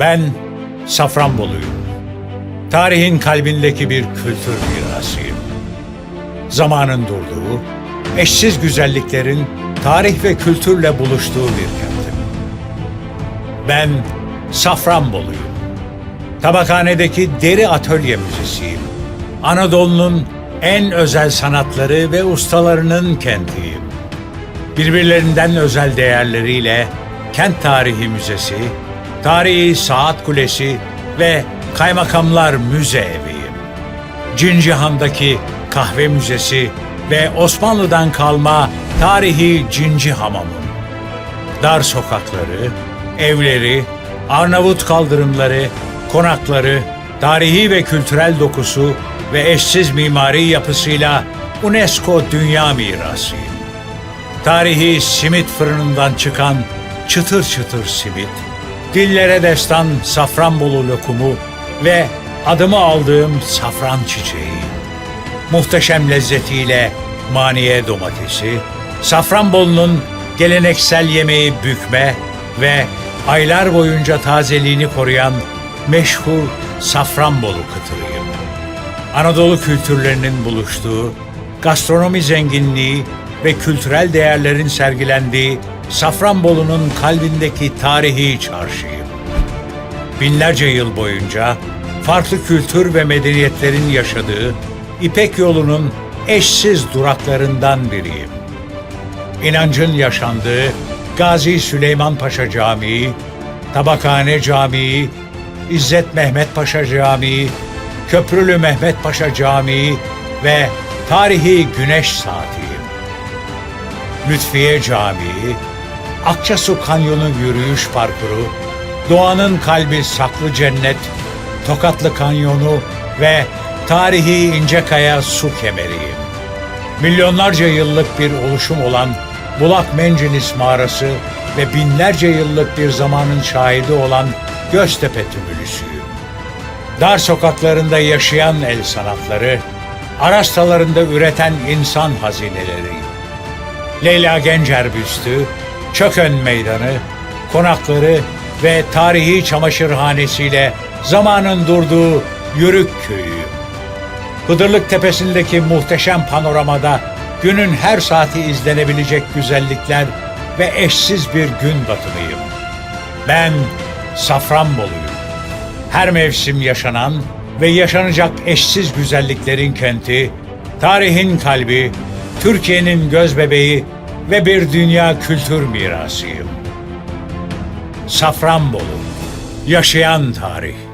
Ben Safranboluyum. Tarihin kalbindeki bir kültür mirasıyım. Zamanın durduğu, eşsiz güzelliklerin tarih ve kültürle buluştuğu bir kentim. Ben Safranboluyum. Tabakhanedeki deri atölye müzesiyim. Anadolu'nun en özel sanatları ve ustalarının kentiyim. Birbirlerinden özel değerleriyle Kent Tarihi Müzesi, Tarihi Saat Kulesi ve Kaymakamlar Müze Evi'yim. Cincihan'daki Kahve Müzesi ve Osmanlı'dan kalma tarihi Cinci Hamamım. Dar sokakları, evleri, Arnavut kaldırımları, konakları, tarihi ve kültürel dokusu ve eşsiz mimari yapısıyla UNESCO Dünya Mirasıyım. Tarihi simit fırınından çıkan çıtır çıtır simit, dillere destan Safranbolu lokumu ve adımı aldığım safran çiçeği. Muhteşem lezzetiyle maniye domatesi, Safranbolu'nun geleneksel yemeği bükme ve aylar boyunca tazeliğini koruyan meşhur Safranbolu kıtırıyım. Anadolu kültürlerinin buluştuğu, gastronomi zenginliği ve kültürel değerlerin sergilendiği Safranbolu'nun kalbindeki tarihi çarşıyım. Binlerce yıl boyunca farklı kültür ve medeniyetlerin yaşadığı İpek yolunun eşsiz duraklarından biriyim. İnancın yaşandığı Gazi Süleyman Paşa Camii, Tabakhane Camii, İzzet Mehmet Paşa Camii, Köprülü Mehmet Paşa Camii ve tarihi Güneş Saati'yim. Lütfiye Camii, Akçasu Kanyonu yürüyüş parkuru, doğanın kalbi Saklı Cennet, Tokatlı Kanyonu ve tarihi İncekaya su kemeriyim. Milyonlarca yıllık bir oluşum olan Bulak Mencilis mağarası ve binlerce yıllık bir zamanın şahidi olan Göztepe tümülüsüyüm. Dar sokaklarında yaşayan el sanatları, arastalarında üreten insan hazineleri, Leyla Gencer büstü, Çökön Meydanı, konakları ve tarihi çamaşırhanesiyle zamanın durduğu Yörük Köyü. Hıdırlık Tepesi'ndeki muhteşem panoramada günün her saati izlenebilecek güzellikler ve eşsiz bir gün batımıyım. Ben Safranboluyum. Her mevsim yaşanan ve yaşanacak eşsiz güzelliklerin kenti, tarihin kalbi, Türkiye'nin göz bebeği ve bir dünya kültür mirasıyım. Safranbolu, yaşayan tarih.